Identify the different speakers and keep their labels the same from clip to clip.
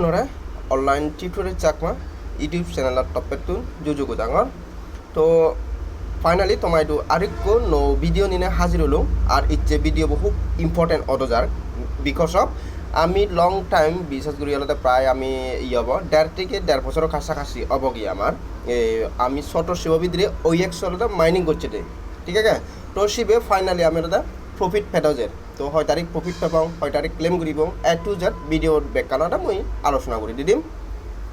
Speaker 1: tutorial chakma YouTube channel at topet tun juju gudangor তো finally তোমায় এইটো আরেকো no video নিনে হাজির হলো আর ইচ্ছে ভিডিও বহু ইম্পর্টেন্ট অদজার বিকজ অফ আমি লং টাইম বিশ্বাস করি আলাদা প্রায় আমি ই হব দেড় থেকে দেড় বছরের কাছাকাছি হব কি আমার আমি ছোট শিব ভিতরে ওই একশো মাইনিং করছে ঠিক আছে তো শিবে ফাইনালি আমি আলাদা প্রফিট ফেটাজের তো হয় তারিখ প্রফিট পাবাওঁ হয় তারিখ ক্লেম কৰিব এ টু জেড ভিডিঅ'ৰ বেকানটা মই আলোচনা কৰি দি দিম।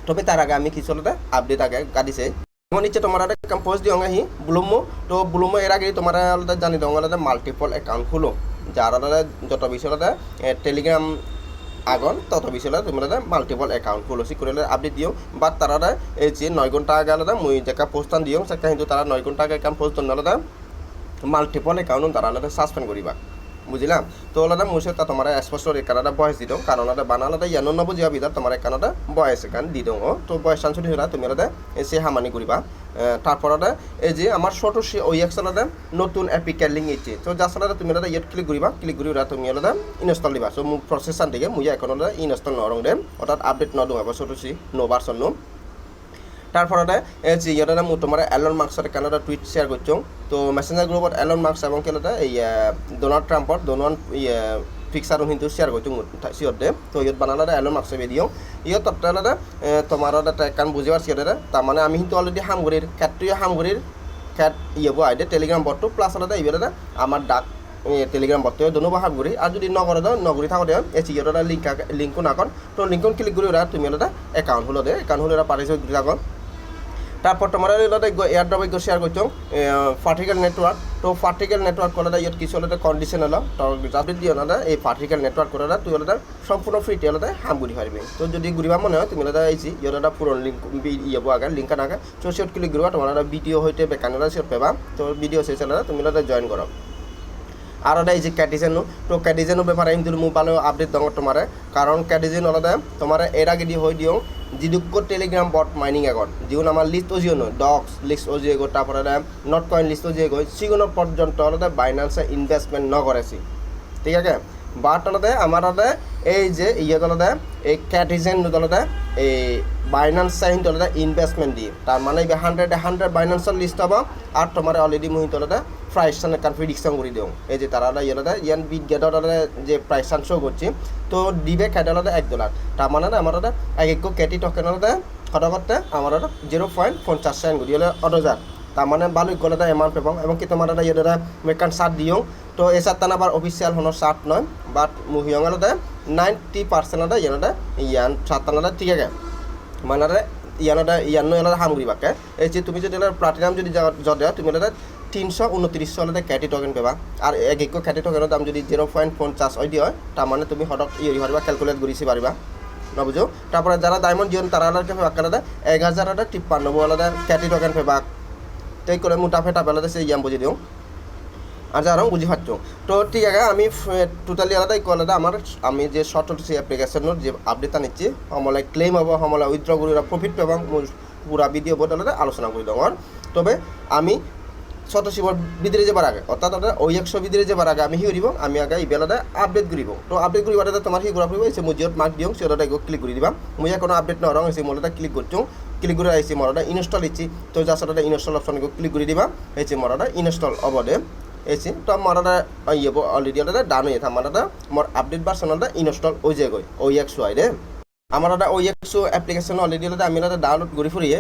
Speaker 1: তবে তার আগে আমি কিছু আপডেট আগে গাড়িছে যেমন ইচ্ছে তোমার একটা কম্পোজ দিও আহি, ব্লুমো। তো ব্লুমো এর আগে তোমার আলাদা জানি দং আলাদা মাল্টিপল অ্যাকাউন্ট খুলো। যার আলাদা যত আলাদা টেলিগ্রাম আগন তত বেশি আলাদা তুমি আলাদা মাল্টিপল অ্যাকাউন্ট খুলো। সি করে আপডেট দিও। বা তারা এই যে নয় ঘণ্টা আগে আলাদা মুই দেখা পোস্টান দিও সেটা কিন্তু তারা নয় ঘণ্টা আগে কাম পোস্ট আলাদা মাল্টিপল একাউন্ট তারা আলাদা সাসপেন্ড করিবা বুঝিলাম? তো আলাদা মুছে তা তোমার স্পষ্ট একানাটা বয়স দি দো কারণ আলাদা বানা আলাদা ইয়ানো নব জিয়া বিদার তোমার একানাটা বয়স একান দি দো তো বয়স সানসুনি হলা, তুমি আলাদা এসে হামানি করিবা তারপর আলাদা এই যে আমার ছোট সে ওই একশো আলাদা নতুন অ্যাপিক্যাল লিঙ্ক ইচ্ছে তো যার আলাদা তুমি আলাদা ইয়েট ক্লিক করিবা ক্লিক করি ওরা তুমি আলাদা ইনস্টল দিবা। সো প্রসেসান থেকে মুই এখন আলাদা ইনস্টল নরং দে। অর্থাৎ আপডেট নদো আবার ছোট সি নো ভার্সন নো তাৰফলতে এই যে ইয়াতে মোৰ তোমাৰ এলন মাৰ্কছৰ কানাডা টুইট শ্বেয়াৰ কৰিছোঁ, তো মেছেঞ্জাৰ গ্ৰুপত এলন মাৰ্কছ এবং কেলতে এই ডোনাল্ড ট্ৰাম্পৰ ডোনাল্ড পিকচাৰ কিন্তু শ্বেয়াৰ কৰিছোঁ মোৰ সিহঁতে। তো ইয়াত বানালে এলন মাৰ্কছে ভিডিঅ' ইয়ত তাতে তোমাৰ এটা কাণ বুজি পাৰছি ইয়াতে তাৰমানে আমি কিন্তু অলৰেডি সামগুৰিৰ কেটটোৱে সামগুৰিৰ ক্যাট ইয়ে বো আইডে টেলিগ্রাম বটটো প্লাস আলাদা ইবেলাদা আমার ডাক টেলিগ্রাম বটটো দোনো বাহার ঘুরি আর যদি নগরে দাও নগরি থাকো দেয় এই চিকিটা লিঙ্ক লিঙ্কও নাকন। তো লিঙ্কন ক্লিক করি তুমি আলাদা অ্যাকাউন্ট হলো দে। অ্যাকাউন্ট হলে পারিস থাকন তারপর তোমার এয়ার ড্রপ শেয়ার করছ পার্টিকেল নেটওয়ার্ক তো পার্টিকেল নেটওয়ার্ক করে ইয়াত কিছু আলাদা কন্ডিশন হলো তো যাদের দিয়ে এই পার্টিকেল নেটওয়ার্ক করে তুই আলাদা সম্পূর্ণ ফ্রিতে আলাদা হাম ঘুরি পারবি তো যদি ঘুরিবা মনে হয়, তুমি আলাদা আইছি ইয়ত পুরন লিঙ্ক ইয়ে আগে লিঙ্ক আগে। তো সিট ক্লিক করিবা তোমার ভিডিও হইতে বেকানোরা সিট পেবা। তো ভিডিও আলাদা তুমি আলাদা জয়েন করো এই যে ক্যাটিজেনো। তো ক্যাটিজেনো ব্যাপারে আমি দিল মোবাইল আপডেট দঙর তোমার। কারণ ক্যাটিজেন আলাদা তোমার এর আগে দিয়ে হয়ে দিও যিদুক্য টেলিগ্রাম বট মাইনিং আগত যিগুণ আমার লিস্ট অজিও নয় ডক্স লিস্ট অজিয়ে গো তারপরে নট কয়েন লিস্ট অজিয়ে গো সিগুলো পর্যন্ত আলাদা বাইন্যান্সে ইনভেস্টমেন্ট ন ঠিক আছে? বাট আলাদা আমার আলাদা এই যে ইয়ে আলাদা এই ক্যাটিজেন আলাদা এই বাইন্যান্স চাহিন আলাদা ইনভেস্টমেন্ট দিয়ে। তার মানে হান্ড্রেড হান্ড্রেড বাইন্যান্সের লিস্ট হব। আর তোমার অলরেডি মুহিত আলাদা প্রাইসটান কার প্রিডিকশন করে দিও। এই যে তারা আলাদা ইয়ান বিট গেটর আলাদা যে প্রাইসটান শো করছি, তো দিবে ক্যাট আলাদা এক ডলার তার মানে আমার আলাদা এক এক ক্যাটি টকেন আলাদা সদগতে আমার আলাদা জিরো পয়েন্ট পঞ্চাশ সেন্ট করি হলে অডজার তার মানে ভালো গলাটা এমাউন্ট পাবো, এবং কি তোমার এটা ইয়াদা মেকান চার্ট দিও। তো এই চার্টটা আবার অফিসিয়াল হনো চার্ট নয় বাট মুহিয়ং আলাদা নাইনটি পার্সেন্ট ইয়ানটা ইয়ান আলাদা ঠিক আছে। মানে ইয়ানটা ইয়ান্ন আলাদা সামগ্রী বাকে এই যে তুমি যদি প্লাটিনাম যদি যদি তুমি আলাদা তিনশো উনত্রিশশো আলাদা ক্যাটি টোকেন পাবা। আর এক এক ক্যাটি টোকেনের দাম যদি জিরো পয়েন্ট পঞ্চাশ ওই দিয়ে হয় তার মানে তুমি হঠাৎ ইয়ে পারবা ক্যালকুলেট করিছি পারবা না বুঝো তারপরে যারা ডায়মন্ড জিওন তারা আলাদা পেবা আলাদা এক হাজার আলাদা তিপ্পান্নব্বই আলাদা ক্যাটি টোকেন পেবা। তাই করে মোটা ফেটা পেলাতে সেই ইয়াম বুঝি দিওঁ। আর যারা বুঝি পাচ্ছ তো ঠিক আছে, আমি টোটালি আলাদা ইকো আলাদা। আমার আমি যে শর্ট সি অ্যাপ্লিকেশনের যে আপডেটটা নিচ্ছি সমলায় ক্লেম হব সমলায় উইথড্র করি প্রফিট পাব। পুরা ভিডিও বোর্ড আলাদা, আলোচনা করে দেওয়ার তবে আমি শত শিবর ভিতরে যাবার আগে। অর্থাৎ আলাদা ওই একশো ভিতরে যাবার আগে আমি হি করিব আমি আগে ইবেল আলাদা আপডেট করিব। তো আপডেট করিব আলাদা তোমার হি করা পড়ব এসে মুজিয়ত মার্ক দিও সে আলাদা ক্লিক করে দিবা। মুই কোনো আপডেট নরং এসে মোলাটা ক্লিক করছ ক্লিক করে আইসি মরাটা ইনস্টল ইচ্ছি তো যার সাথে ইনস্টল অপশন ক্লিক করে দিবা। এসে মরাটা ইনস্টল অবদে এসি তো মরাটা ইয়ে অলরেডি আলাদা ডান হয়ে থাকে মরাটা মোর আপডেট ভার্সন আলাদা ইনস্টল যায় গই ওই একশো আই রে আমার একটা ওই একশো অ্যাপ্লিকেশন অলরেডি আলাদা আমি আলাদা ডাউনলোড করে ফুরিয়ে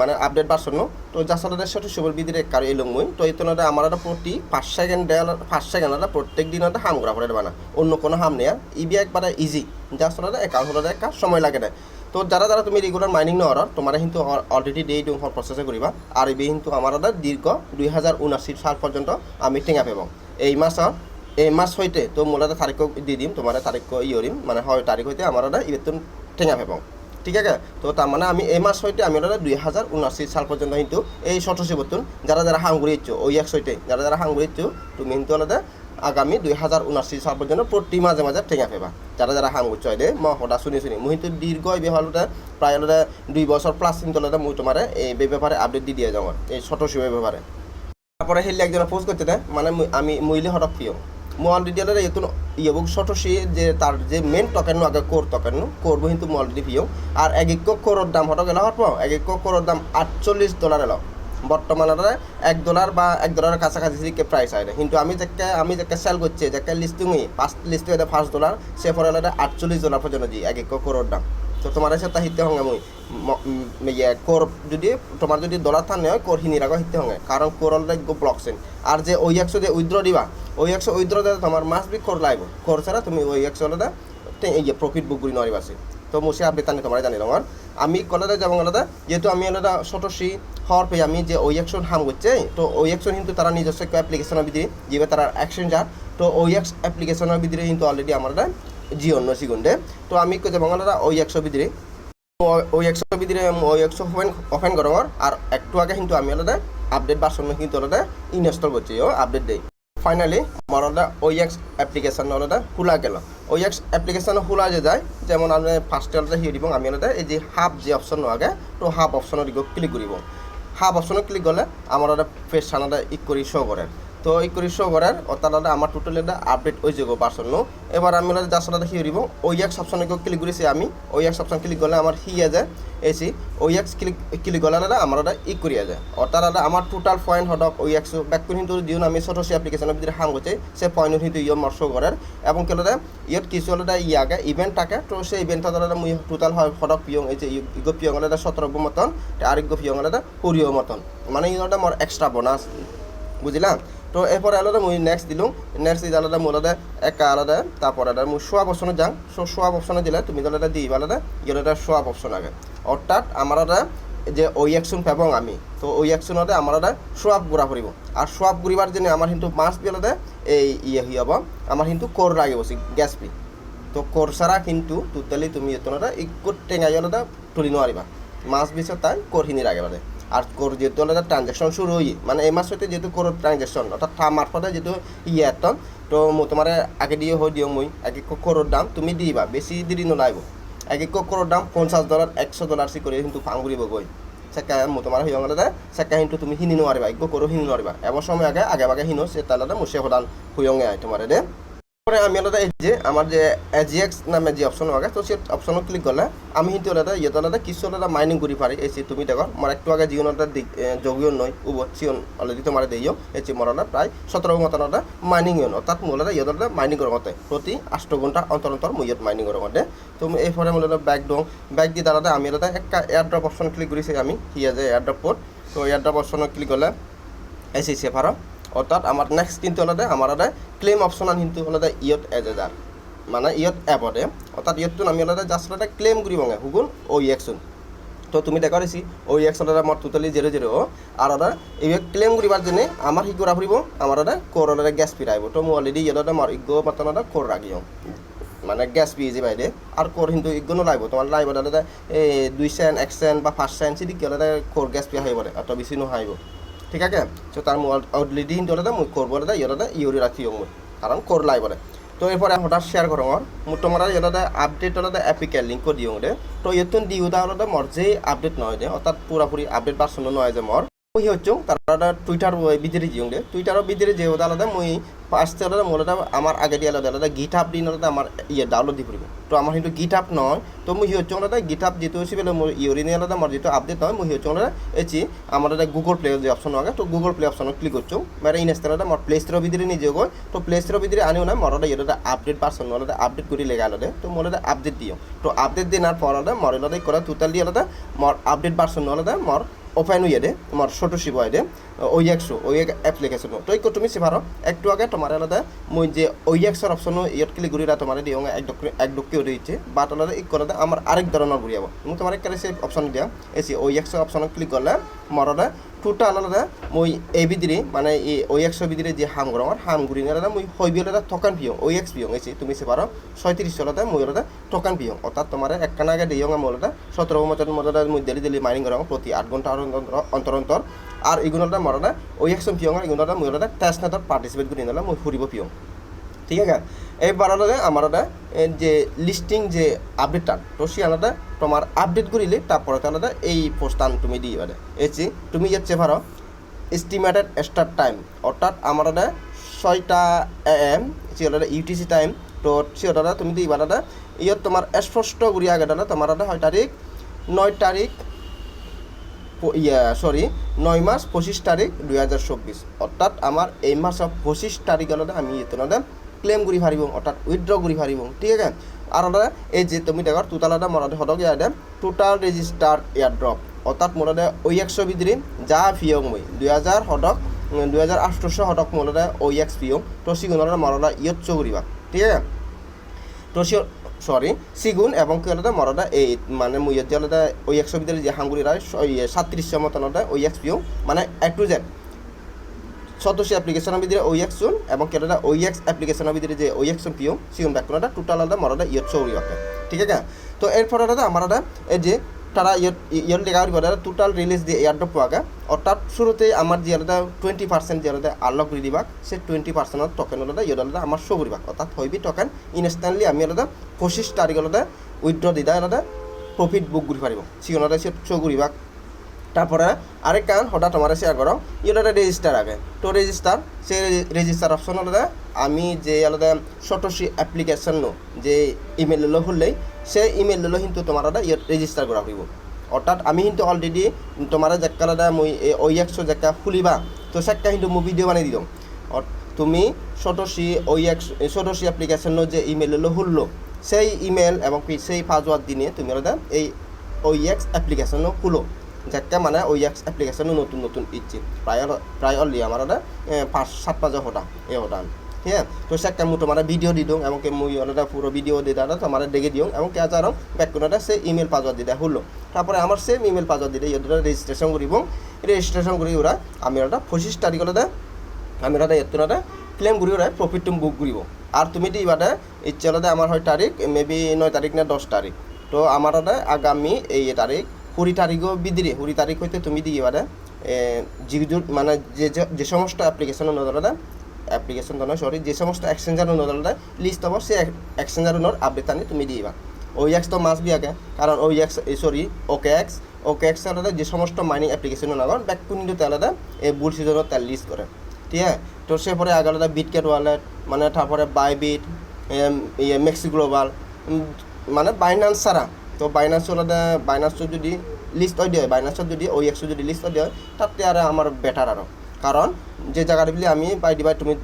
Speaker 1: মানে আপডেট ভার্সন তো যার সাথে সবর বিদিরে কারও এলো মুই। তো এই তো আমার একটা প্রতি পাঁচ সেকেন্ড পাঁচ সেকেন্ড একটা প্রত্যেক দিন একটা হাম করা পড়ে বানা অন্য কোনো হাম নেই ইবি একবারে ইজি যার সাথে একাউন্ট হলে একটা সময় লাগে না তো যারা যারা তুমি রেগুলার মাইনিং নর তোমার কিন্তু অলরেডি ডে ডুং প্রসেসে করিবা। আর এই কিন্তু আমার এটা দীর্ঘ দুই হাজার উনাশি সাল পর্যন্ত আমি টেঙা পাব। এই মাসত এই মাস হইতে তো মোলা তারিখ দি দিম তোমার তারিখ ই করিম। মানে হয় তারিখ হইতে আমার এটা ইবেতন টেঙা পাব ঠিক আছে? তো তার মানে আমি এই মাস হইতে আমি ওটা দুই হাজার উনাশি সাল পর্যন্ত কিন্তু এই সতর্ষি বতুন যারা যারা হাঙ্গুরি ইচ্ছো ওই এক সইতে যারা যারা হাঙ্গুরি ইচ্ছো তুমি কিন্তু আলাদা আগামী দুই হাজার উনাশি সাল পর্যন্ত প্রতি মাঝে মাঝে টেঙা পেবা যারা যারা হাং উচ্চয় দে মই সদা শুনি শুনি মই কিন্তু দীর্ঘ এই হলতে প্রায় হলে দুই বছর প্লাস কিন্তু হলে মই তোমার এই ব্যাপারে আপডেট দি দিয়ে যাও এই ছোট ব্যাপারে তারপরে হেলি একজন পোস্ট করতে দেয় মানে আমি মইলে হঠাৎ প্রিয় আলাদা ইয়ে ইয়েবুক সটসি যে তার যে মেন টকেন আগে কোর টকেন কোরবো কিন্তু মই অলরেডি ভিও আর এক এক কোরোর দাম হটক এলা হট এক এক দাম আটচল্লিশ ডলার এলো। বর্তমানে এক ডলার বা এক ডলারের কাছাকাছি প্রাইস আইলে কিন্তু আমি যাকে আমি যাকে সেল করছি, যাকে লিস্টিং পাঁচ লিস্টিং এটা ডলার সে হলে আটচল্লিশ ডলার পর্যন্ত দিই এক এক দাম। তো তোমার সাথে হিতে হঙ্গে মুই। ইয়ে কোর যদি, তোমার যদি ডলার থান হয় কোর হিনি রাখো হিতে হঙ্গে। কারণ কোর অলরেডি গো ব্লকসেন আর যে ওই একশো যে উইথড্র দিবা, ওই একশো উইথড্র দিলে তোমার মাস বি কোর লাগবে কোর ছাড়া তুমি ওই একশো হলে ইয়ে প্রফিট বুক করি নরিবা তো মুসে আপডেট টানি তোমার জানি তোমার আমি কলেজে যাব আলাদা যেহেতু আমি আলাদা সতসী হওয়ার পেয়ে আমি যে ওই একশন হাম করছে, তো ওই একশন কিন্তু তারা নিজস্ব অ্যাপ্লিকেশনের ভিতরে যেভাবে তারা অ্যাকশন যার তো ওই অ্যাপ্লিকেশনের ভিতরে কিন্তু অলরেডি আমার জি, অন্য সিগুন্ডে তো আমি কে যাব আলাদা ওই একশো ভিতরে। ওই একশো ভিতরে ওই একশো ওপেন ওপেন করবার আর একটু আগে কিন্তু আমি আলাদা আপডেট বাসন কিন্তু আলাদা ইনস্টল করছি, ও আপডেট দেই। ফাইনালি আমার আলাদা ওই এক্স অ্যাপ্লিকেশন আলাদা খোলা গেল। ওই এক্স অ্যাপ্লিকেশন খোলা যে যায়, যেমন আমি ফার্স্টে আলাদা হিয়ে দিব, আমি আলাদা এই যে হাফ যে অপশন আগে, তো হাফ অপশনের ক্লিক করিব। হাফ অপশনে ক্লিক করলে আমার আলাদা ফেস সানাটা ইক করি শো করে। তো এই করে শো করার। অর্থাৎ আমার টোটাল এটা আপডেট হয়ে যাব পার্সন এবার আমি সাথে হিয়ে দিব ওই এক অপশনে ক্লিক করেছি আমি, ওই এক অপশন ক্লিক করলে আমার হিয়ে যায় এসি ওই এক্স ক্লিক ক্লিক করলে আমার ওটা ই করিয়া যায়। অর্থাৎ আমার টোটাল পয়েন্ট হটক ওই একশ ব্যাক করে কিন্তু যিও আমি ছোট সে অ্যাপ্লিকেশনের ভিতরে হাম করছে, সে পয়েন্ট কিন্তু ইয়ে শো করার এবং কেন ইয়ত কিছু হলে ইয়াকে ইভেন্ট থাকে, তো সেই ইভেন্ট হলে মুই টোটাল হয় হটক পিয়ং, এই যে ইগো পিয়ং হলে সতেরো মতন, আর ইগো পিয়ং হলে কুড়িও মতন। মানে ইহটা মোর এক্সট্রা বোনাস বুঝলাম তো এরপরে আলাদা মুই নেক্সট দিলুম। নেক্সট দিলে আলাদা মোর আলাদা, একা আলাদা, তারপর আলাদা মুই সোয়াব অপশনে যাং। সো সোয়াব অপশনে দিলে তুমি আলাদা দিই আলাদা, গেলে এটা সোয়াব অপশন আগে। অর্থাৎ আমার যে ওই অ্যাকশন পাবং আমি, তো ওই অ্যাকশনতে আমার আলাদা সোয়াব ঘুরা ফুরিব। আর সোয়াব ঘুরিবার জন্য আমার কিন্তু মাছ বি আলাদা এই ইয়ে হই হব, আমার কিন্তু কোর লাগে বসি গ্যাস পি তো কোর ছাড়া কিন্তু টোটালি তুমি এতটা একটু টেঙাই আলাদা তুলি নোৱাৰিবা। মাছ বিচত তাই কোরহিনি লাগে মানে আর কোর যেহেতু আলাদা ট্রানজ্যাকশন শুরু হই মানে এই মাসতে যেহেতু কোর ট্রানজ্যাকশন অর্থাৎ ঠা মারফতে যেহেতু ইয়ে তো মই তোমার আগে দিয়ে হয়ে দিও মই, আগে কোরোর দাম তুমি দিবা, বেশি দেরি নলাইব। আগে কোরোর দাম পঞ্চাশ ডলার একশো ডলার সি করে কিন্তু ফাং ঘুরিব গই সেকা মই তোমার হিয়ং আলাদা সেকা কিন্তু তুমি হিনি নোৱাৰিবা একো করো হিনি নোৱাৰিবা এবার সময় আগে আগে আগে হিনো, সে তাহলে মুসে সদান হুয়ঙে আয় তোমার দে। পরে আমি আলাদা এই যে আমার যে এজিএক্স নামে যে অপশন আগে তো সেই অপশন ক্লিক করলে আমি কিন্তু আলাদা ইয়েতে আলাদা কিছু আলাদা মাইনিং করি পারি এই তুমি দেখো আমার একটু আগে জীবন আলাদা যোগীয় নয় উব সিয়ন অলরেডি তোমার দিও এই যে মোর আলাদা প্রায় সতেরো মতন আলাদা মাইনিং ইয়ন অর্থাৎ আলাদা ইয়েত আলাদা মাইনিং করার মতে প্রতি আষ্ট ঘণ্টা অন্তর অন্তর ইয়ত মাইনিং করার মতে। তো এই পরে মোর আলাদা ব্যাগ দং ব্যাগ দিয়ে আলাদা আমি আলাদা একটা এয়ারড্রপ অপশন ক্লিক করেছি আমি হিয়া যে এয়ারড্রপ পোর্ট তো এয়ারড্রপ অপশন ক্লিক করলে এসি সেফারো অর্থাৎ আমার নেক্সট কিন্তু আলাদা আমার আলাদা ক্লেম অপশন কিন্তু আলাদা ইয়ত এজেজার মানে ইয়ত এপতে অর্থাৎ ইয়তটো আমি আলাদা জাষ্ট আলাদা ক্লেম করি বঙে হুগুন ও ইয়েকশন তো তুমি দেখা দিছি ও ইয়েকশন আলাদা আমার টোটালি জিরো জিরো আর আলাদা এই ক্লেম করিবার জন্য আমার সি করা ফুরিব আমার আলাদা কোর আলাদা গ্যাস ফিরাইব তো মই অলরেডি আলাদা আমার ইগো মাতন আলাদা কোর রাখিও মানে গ্যাস পিয়ে যে বাইরে আর কোর কিন্তু ইগো নলাইব তোমার লাইব আলাদা এই দুই সেন্ট এক সেন্ট বা পাঁচ সেন্ট সিদিকে আলাদা কোর গ্যাস পিয়া হয়ে পড়ে অত বেশি নহাইব ঠিক আছে? তো তার অলরেডি কিন্তু আলাদা মুই করব আলাদা ইয়লাদা ইউরি রাখি মুখ। কারণ করলাই বলে। তো এরপরে হঠাৎ শেয়ার করো আমার। মোট তোমার ইয়াতে আপডেট আলাদা এপিকেল লিঙ্ক দিও দে। তো ইয়াতো দিও দা আলাদা মর যে আপডেট নয় দে, অর্থাৎ পুরাপুরি আপডেট ভার্সন নয় যে মর। ওই হচ্ছে তারা টুইটার বিদিরে দিওঁ দে। টুইটারও বিদিরে যে ওটা আলাদা মই মোর আলাদা আমার আগে দিয়ে আলাদা আলাদা গিট আপ দিন আমার ইয়ে ডাউনলোড দি তো আমার কিন্তু গিট আপ নয় তো মই হচ্ছে আলাদা গিট আপ যেহেতু হচ্ছে বেলে মোর ইউরিনে আলাদা মোর যেহেতু আপডেট নয় মই হচ্ছে আলাদা এচি আমার আলাদা গুগল প্লে যে অপশন আগে তো গুগল প্লে অপশন ক্লিক করছ মেরে ইনস্টল আলাদা মোর প্লে স্টোর ভিতরে নিজে গই তো প্লে স্টোর ভিতরে আনিও না মোর আলাদা ইয়েটা আপডেট পার্সন আলাদা আপডেট করে লেগে আলাদা, তো মোর এটা আপডেট দিও তো আপডেট পর আলাদা মোর আলাদা করা টোটাল আলাদা মোর আপডেট পার্সন আলাদা মোর ওপেন দে আমার ছোট শিব দে। ওই একশো, ওই এক এপ্লিকেশন তো। এই তুমি সিভারো একটু আগে তোমার আলাদা, মই যে ওই একশোর অপশন ইয়ত ঘুরি রা তোমার দিও এক ডক এক ডক্টর দিচ্ছে বাট আলাদা ইক করে আমার আরেক ধরনের ঘুরি যাব মই তোমার একটা সেই অপশন দিয়া। এসে ওই একশো অপশন ক্লিক করলে মরদা টোটাল আলাদা মই এই বিদিরে মানে এই ওই একশো বিদিরে যে হাম গরম আর হাম গুড়ি আলাদা মই হইবি আলাদা থকান পিয়ং ওই এক্স পিয়ং এসে তুমি সে পারো, ছয়ত্রিশ আলাদা মই আলাদা টকান পিয়ং, অর্থাৎ তোমার একখানা আগে দিয়ং আমি আলাদা সতেরো মতন মধ্যে মই ডেলি ডেলি মাইনিং গরম প্রতি আট ঘণ্টা অন্তর অন্তর আর এগুলোটা মরদা ওই একশো পিয়ং, আর এগুলোটা মই আলাদা টেস্ট নাটক পার্টিসিপেট গুড়ি আলাদা মই ফুরিব পিয়ং। ঠিক আছে? এইবার আলাদা আমার যে লিস্টিং যে আপডেটটা তো সে আলাদা তোমার আপডেট করিলে তারপরে আলাদা এই পোস্টান তুমি দিয়ে পারে এসি তুমি যাচ্ছে ভারো এস্টিমেটেড স্টার্ট টাইম অর্থাৎ আমার ছয়টা এ এম সিহঁতে ইউ টি টাইম তো সিহঁতে তুমি দিবা দাদা ইয়াত তোমাৰ স্পষ্ট কৰি আগে দাদা দাদা হয় তাৰিখ নয় তাৰিখ প- ইয়া সরি নয় মাস পঁচিশ তারিখ দুই হাজার চব্বিশ। অর্থাৎ আমার এই মাসের পঁচিশ তারিখলৈকে আমি ইতিমধ্যে ক্লেম কৰি পাৰিব অৰ্থাৎ উইথড্ৰ কৰি পাৰিব ঠিক আছে? আৰু দাদা, এই যে তুমি দেখৰ টোটাল এটা মৰতে সদক ইয়াৰ দে টোটাল ৰেজিষ্টাৰ ইয়াৰ ড্ৰপ অৰ্থাৎ মোৰতে ঐ একশ বিদ্ৰী যা ফিয়ং মই দুই হাজাৰ সদক দুই হাজাৰ আঠশ সদক মোৰতে ঐ এক্স ফিয়ং তো সিগুণৰ মৰতে ইয়ত চ কৰিবা, ঠিক আছে? তো সরি সিগুন এবং কি হলো মরদা এই মানে মুই যে ওই একশো ভিতরে যে হাঙ্গুরি রায় সাতত্রিশশো মতন হলো ওই এক্স পিও মানে এক টু জেড সদস্য অ্যাপ্লিকেশনের ভিতরে ওই একশন এবং কেটা ওই এক্স অ্যাপ্লিকেশনের ভিতরে যে ওই একশন পিও সিগুন ব্যাকরণটা টোটাল হলো মরদা ইয়ত চৌরি ওকে ঠিক আছে? তো এরপর দাদা আমার এই যে তারা লেখা হইব দাদা টোটাল রিলিজ দিয়ে এয়ারড্রপ পোৱাকে অৰ্থাৎ শুরুতে আমার যে আলাদা টুয়েন্টি পার্সেন্ট যে আলাদা আনলক করে দিবাক সে টুয়েন্টি পার্সেন্টত টোকেন আলাদা ইয়ত আলাদা আমার শো করিবাক অর্থাৎ হইবি টোকেন ইনস্ট্যান্টলি আমি আলাদা পঁচিছ তারিখ আলাদা উইথড্র দিদা, আলাদা প্রফিট বুক করে পারিব। সিগনতে সে শো করিবাক তারপরে আরেক কারণ হঠাৎ আমার শেয়ার করো ইউটা রেজিস্টার আগে। তো রেজিস্টার সেই রেজিস্টার অপশন আলাদা আমি যে আলাদা সতসী অ্যাপ্লিকেশন যে ইমেল ললো হলেই সে ইমেল ললো কিন্তু তোমার আলাদা ইয়ে রেজিস্টার করা হইব। অর্থাৎ আমি কিন্তু অলরেডি তোমার যেকা আলাদা মই ওই একশো যেকা খুলিবা, তো সেকা কিন্তু মই ভিডিও বানিয়ে দিলাম তুমি সতসী ওই একশো সতসী অ্যাপ্লিকেশন যে ইমেল ললো হলো সেই ইমেল এবং সেই পাসওয়ার্ড দিনে তুমি আলাদা এই ওই এক্স অ্যাপ্লিকেশনও খুলো। যাকে মানে ওই এক্স অ্যাপ্লিকেশনও নতুন নতুন ইচ্ছে। প্রায় প্রায় অলরেডি আমার ওটা পাঁচ, সাত, পাঁচ হটা এ হটান ঠিক আছে? তো সেটা মু তোমার ভিডিও দি দিওঁ এবং মুই ওটা পুরো ভিডিও দি দাদা তোমার দেখে দিওঁ এবং কে যার ব্যাকগ্রাউন্ডে সে ইমেল পাসওয়ার্ড দিতে হলো তারপরে আমার সেম ইমেল পাসওয়ার্ড দিলে ইহঁতে রেজিস্ট্রেশন করিব রেজিস্ট্রেশন করি ওরা আমি ওটা পঁচিশ তারিখতে আমি ওটা এতটা ক্লেম করি ওরা প্রফিট বুক করিব আর তুমি দি ইবাদে ইচ্ছে আমার হয় তারিখ মেবি নয় তারিখ না দশ তারিখ তো আমার ওটা আগামী এই তারিখ কুড়ি তারিখও বিদিরে কুড়ি তারিখ হইতে তুমি দিয়ে যিযোৰ মানে যে যে- সমস্ত এপ্লিকেশন নদলতে এপ্লিকেশন নয় সরি যে সমস্ত এক্সচেঞ্জার নদলতে লিস্ট হ'ব সেই এক্সচেঞ্জার নোর আপডেট আনি তুমি দিবা ওই এক্স তো মাছ বিয়াকে কারণ ওই X sorry okay X okay X আলাদা যে সমস্ত মাইনিং এপ্লিকেশন নাগর ব্যাক কিন্তু আলাদা এই বুল সিজনত তেল লিস্ট করে। ঠিক আছে? তো সে পরে আগে আলাদা বিটকেট ওয়ালেট মানে তারপরে বাইবিট ইয়ে মেক্সি গ্লোবাল মানে বাইনান্স ছাড়া। তো বাইনান্স আলাদা বাইনান্স যদি লিস্ট হয় দিয়ে বাইনান্সত যদি ওই একশো যদি লিস্ট হয় তাতে আর আমার বেটার আরও কারণ যে জায়গাটা বলি আমি বাই দিবাই তুমি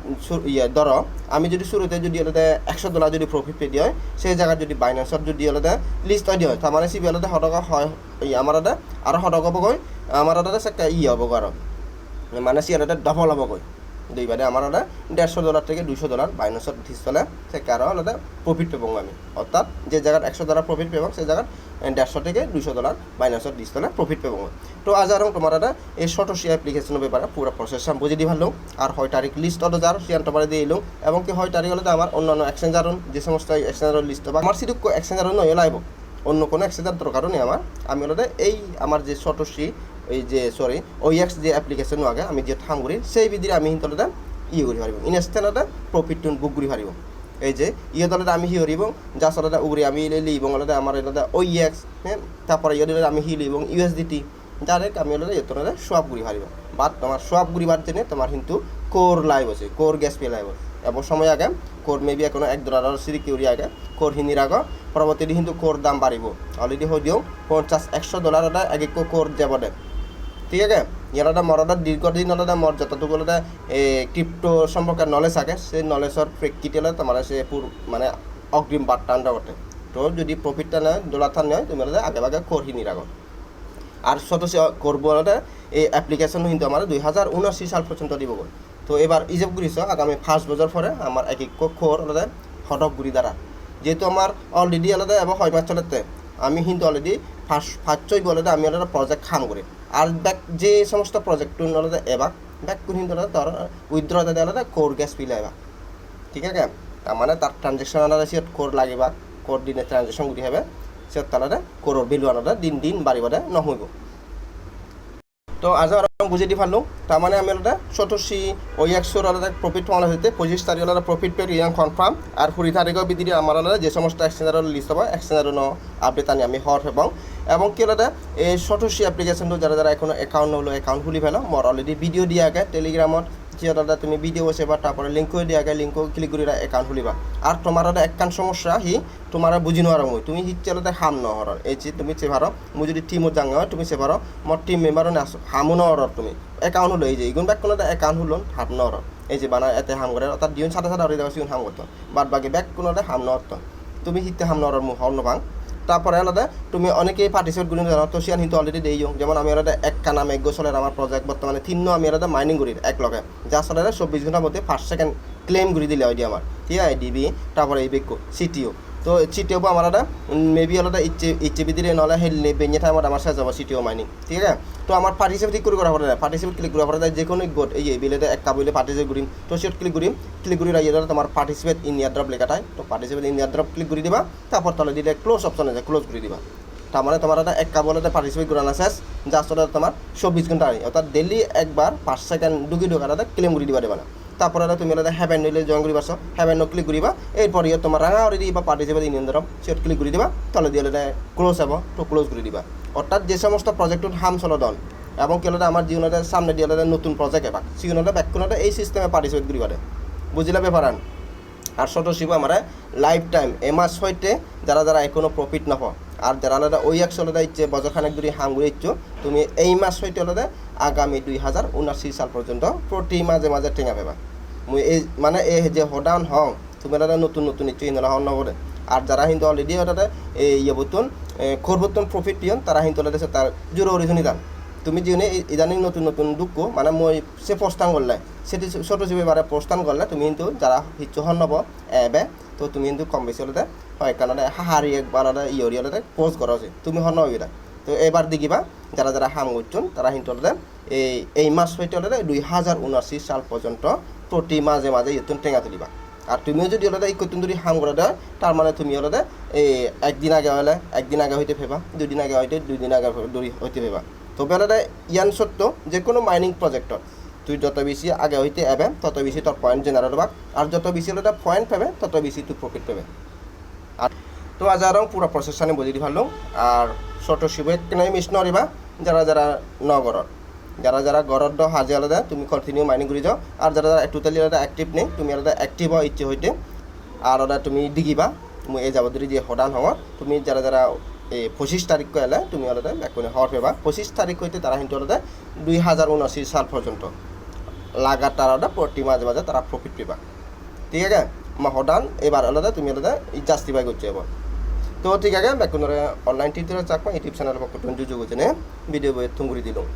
Speaker 1: ইয়ে ধরো আমি যদি শুরুতে যদি আলাদা একশো ডলার যদি প্রফিট পে দিয়ে হয় সেই জায়গায় যদি বাইনান্সত যদি আলাদা লিস্ট হয় দিয়ে তার মানে সিবি আলাদা সটকা হয় আমার আলাদা আরও সটক হ'বগৈ আমার সেটা ই হ'বগৈ আৰু। মানে সি আলাদা ডবল হ'বগৈ। দুইবারে আমার হলে দেড়শো ডলার থেকে দুশো ডলার বাইনান্সত উঠি চলে সে আরও আলাদা প্রফিট পাবো আমি। অর্থাৎ যে জায়গাত একশো ডলার প্রফিট পাবো, সেই জায়গাত দেড়শো থেকে দুশো ডলার বাইনান্সত দিস চলে প্রফিট পাবো তো আজ আর তোমার দাদা এই সটসি অ্যাপ্লিকেশনের ব্যাপারে পুরো প্রসেস আমি বুঝে দি ভালো আর হয় তারিখ লিস্ট অটো যার সিয়ান তোমার দিয়ে এলো এবং কি হয় তারিখ হলে আমার অন্যান্য এক্সচেঞ্জার যে সমস্ত এক্সচেঞ্জার লিস্ট বা আমার সিধু এক্সচেঞ্জার নয় লাইব অন্য কোনো এক্সচেঞ্জার দরকারও নেই আমার আমি হলে এই আমার যে শর্ট সটসি এই যে সরি ওই এক্স যে অ্যাপ্লিকেশন আগে আমি যে ঠাম করি, সেই বিধিরে আমি হিন্তলে ইয়ে করি পারিব ইনস্টেন্টতে প্রফিট টুন বুক করি পারিব এই যে ইয়ে দলে আমি হি হরিব যা সলতে উগরি আমি লিলি এবং আমার এলাদা ওই এক্স হ্যাঁ তারপরে ইয়ে দলে আমি হিলি এবং ইউএসডিটি ডাইরেক্ট আমি অলতে ইয়ে সোয়াপ করি পারিব বাট তোমার সোয়াপ করিবার জন্য তোমার কিন্তু কোর লাইভ আছে কোর গ্যাস পে লাইভ এবং সময় আগে কোর মেবি এখনও এক ডলার সিকিউরি আগে কোর হিনির আগে পরবর্তীতে কিন্তু কোর দাম বাড়িব অলরেডি হৈ দিওঁ পঞ্চাছ, একশো ডলার এক কোর যাব ঠিক আছে? ইয়াৰ মৰদা দীৰ্ঘদিন হ'লে মোৰ যতটুকু হ'লে ক্ৰিপ্টো সম্পৰ্কে নলেজ থাকে, সেই নলেজৰ প্ৰেক্ষিতলৈ তোমাৰ সে মানে অগ্রিম বার্তা ঘটে। তো যদি প্রফিটটা নেয় ডলারটা নেয় তুমি হলে আগে আগে করহিনি রাখো আর সদস্য করব হলে এই অ্যাপ্লিকেশন কিন্তু আমার দুই হাজার উনআশি সাল পর্যন্ত দিব তো এবার ইজব ঘুরিছ আগামী ফার্স্ট বছর পরে আমার এক এক খোর আলাদা হটক ঘুরি দ্বারা যেহেতু আমার অলরেডি আলাদা এবং হয় মাস চলেতে আমি কিন্তু অলরেডি ফার্স্ট ফার্স্ট চই বলে আমি আলাদা প্রজেক্ট খাম করি আর ব্যাক যে সমস্ত প্রজেক্ট আলাদা এবার ব্যাক কিন্তু আলাদা তোর উইথড্র দেয় আলাদা কোর গ্যাস ফিল এবার ঠিক আছে? তার মানে তার ট্রানজেকশন আলাদা সে কোর লাগিবা কোর দিনে ট্রানজেকশন গুটি হবে, সে তালাদা কোর ভ্যালু আলাদা দিন দিন বাড়ি বাড়ে নহইব। তো আজ বুঝে দি পারল। তার মানে আমি আলাদা সতর্ষি ওই একশোর আলাদা প্রফিট পাওয়া হইতে পঁচিশ তারিখ আলাদা প্রফিট পেয়ে রিয়াং কনফার্ম আর কুড়ি তারিখের ভিতরে আমার আলাদা যে সমস্ত এক্সচেঞ্জারের লিস্ট হবে এক্সচেঞ্জারের আপডেট আনি আমি হর এবং এবং কি আলাদা এই সতর্ষি অ্যাপ্লিকেশনটো যারা যারা এখন অ্যাকাউন্ট হলো অ্যাকাউন্ট খুলি ফেলো, মোর অলরেডি ভিডিও দিয়া আগে টেলিগ্রামত ইচ্ছে দাদা, তুমি ভিডিও সেবা তারপরে লিঙ্ক দিয়ে লিঙ্ক ক্লিক করে একাউন্ট খুলিবা। আর তোমার একখান সমস্যা হি তোমার বুঝি নোয়ার মই তুমি দাদা হাম নহর এই যে তুমি সে ভারো মই যদি টিমত যাং হয়, তুমি সে ভারো মোর টিম মেম্বার নাচো হামো নহর তুমি। একাউন্ট হলো এই যে ইগুন ব্যাক কোনো একাউন্ট হলো হাম নহর এই যে বানা এতে হাম করে অর্থাৎ দিন সাথে সাথে দেওয়া সিগুন হাম করতো বাদ বাকি ব্যাক কোনো হাম নহর তুমি হিতে হাম নহর মুখ হল নভাং তারপরে আলাদা তুমি অনেকেই পার্টিসিপেট গুলি জানো তো সিয়ান কিন্তু অলরেডি দেই যেমন আমি আলাদা এক কানাম এক গোসলের আমার প্রজেক্ট বর্তমানে তিন আমি আলাদা মাইনিং করি এক লগে যা আসলে চব্বিশ ঘণ্টার মধ্যে ফার্স্ট সেকেন্ড ক্লেম করে দিলে হয় আমার। ঠিক আছে ডিবি তারপরে এই বেকো সিটিও তো সিটিও আমার আলাদা মেবি আলাদা ইচ্ছে ইচ্ছে বিদিরে নহলে হেললে বেঞ্জে টাইমত আমার শেষ যাব সিটিও মাইনিং। ঠিক আছে? তো আমার পার্টিসিপেট ক্লিক করে করা পড়ে পার্টিসিপেট ক্লিক করা পড়ে যে কোনো গোট এই বিলেতে এক কাবুলে পার্টিসিপেট করিম তো সেট ক্লিক করিম ক্লিক করে রাখি তোমার পার্টিসিপেট ইন ইয়ার ড্রপ লেখাটাই তো participate in year drop click করে দিবা। তারপর তলে দিলে ক্লোজ অপশন আছে ক্লোজ করে দিবা। তার মানে তোমার একটা এক কাবলতে পার্টিসিপেট করানো শেষ জাস্ট তোমার চব্বিশ ঘণ্টা অর্থাৎ ডেলি একবার পাঁচ সেকেন্ড ঢুকি ঢোকাটাতে ক্লেম করে দিবা দেবা না তারপরে তুমি এটা হ্যাভেন নিলে জয়েন করি পারছ হ্যাভেন ক্লিক করিবা। এরপর ইয়ে তোমার রাঙা অলরেডি বা পার্টিসিপেট ইউনিয়ন ধরম সেট ক্লিক করে দিবা, তাহলে দিয়ে ক্লোজ হব, তো ক্লোজ করে দিবা। অর্থাৎ যে সমস্ত প্রজেক্টত হাম চলদন এবং কেলতে আমার জীবনের সামনে দিয়ে নতুন প্রজেক্ট এবার সিগুনতে ব্যাকুনতে এই সিস্টেমে পার্টিসিপেট করিবা দে বুঝলে ব্যাপার আন আর শিব আমার লাইফ টাইম এ মাস হইতে যারা যারা এখনও প্রফিট নহ আর যারা আলাদা ওই একশো আলাদা ইচ্ছে, বছরখানেক দূরে হাঙ্গুড়ি ইচ্ছো, তুমি এই মাস হইতে আলাদা আগামী দুই হাজার উনাশি সাল পর্যন্ত প্রতি মাঝে মাঝে টেঙা পাবা মুই এই মানে এই যে হডাউন হং তুমি নতুন নতুন ইচ্ছো ইন্দলা হন নবরে আর যারা কিন্তু অলরেডি আলাদা এই ইয়ে বতুন খরবতুন প্রফিট পিয়ন তারা কিন্তু আলাদা তার জোরে অরিজনি দান তুমি যিনি ইদানিং নতুন নতুন দুঃখ মানে মই সে প্রস্থান করলে সেটি ছোটো হিসেবে বারে প্রস্থান করলে তুমি কিন্তু যারা হিচ্ছু হন নব এবে, তো তুমি কিন্তু কম বেশি হলে হয় কারণ হাহারি একবার ইয়রি হলে পোস্ট করা উচিত তুমি হন নবিরা তো এবার দেখিবা যারা যারা হাম করছেন তারা হলে এই এই মাস হইতে হলে দুই হাজার উনআশি সাল পর্যন্ত প্রতি মাঝে মাঝে ইতুন টেঙা তুলিবা। আর তুমিও যদি হলে এই কতুন যদি হাম করে দেয় তার মানে তুমি হলে এই একদিন আগে হলে, একদিন আগে হইতে ফেবা দুদিন আগে হইতে দুই দিন আগে হইতে ফেবা তবে হলে ইয়ান সত্য যে কোনো মাইনিং প্রজেক্টত তুই যত বেশি আগে হইতে এবে, তত বেশি তোর পয়েন্ট জেনারেট হবা। আর যত বেশি হলে পয়েন্ট পাবে, তত বেশি তুই প্রফিট পাবে। আর তো আজ আর পুরো প্রসেস আমি বুঝি দি ভালো আর ছোট শিবে কেন মিস নরিবা যারা যারা নগরত যারা যারা গরত দ হাজে আলাদা, তুমি কন্টিনিউ মাইনিং করে যাও। আর যারা যারা টোটালি আলাদা অ্যাক্টিভ নেই, তুমি আলাদা অ্যাক্টিভ হওয়া ইচ্ছে হইতে, আর আলাদা তুমি ডিগিবা, তুমি এই যাবতীয় যে হদান হওয়ার তুমি যারা যারা এই পঁচিশ তারিখ এলে তুমি আলাদা এখনে হওয়ার পেবা পঁচিশ তারিখ হইতে তারা কিন্তু আলাদা দুই হাজার উনআশি সাল পর্যন্ত। লাগাতার আলাদা, প্রতি মাঝে মাঝে তারা প্রফিট পেবা। ঠিক আছে? হদান এবার আলাদা, তুমি আলাদা জাস্টিফাই করছে এবার তো ঠিক আছে বেকুনরে online tutorial Chakma, YouTube channel পক্ষ যোগাযোগ ভিডিও বই তুম করে দিলাম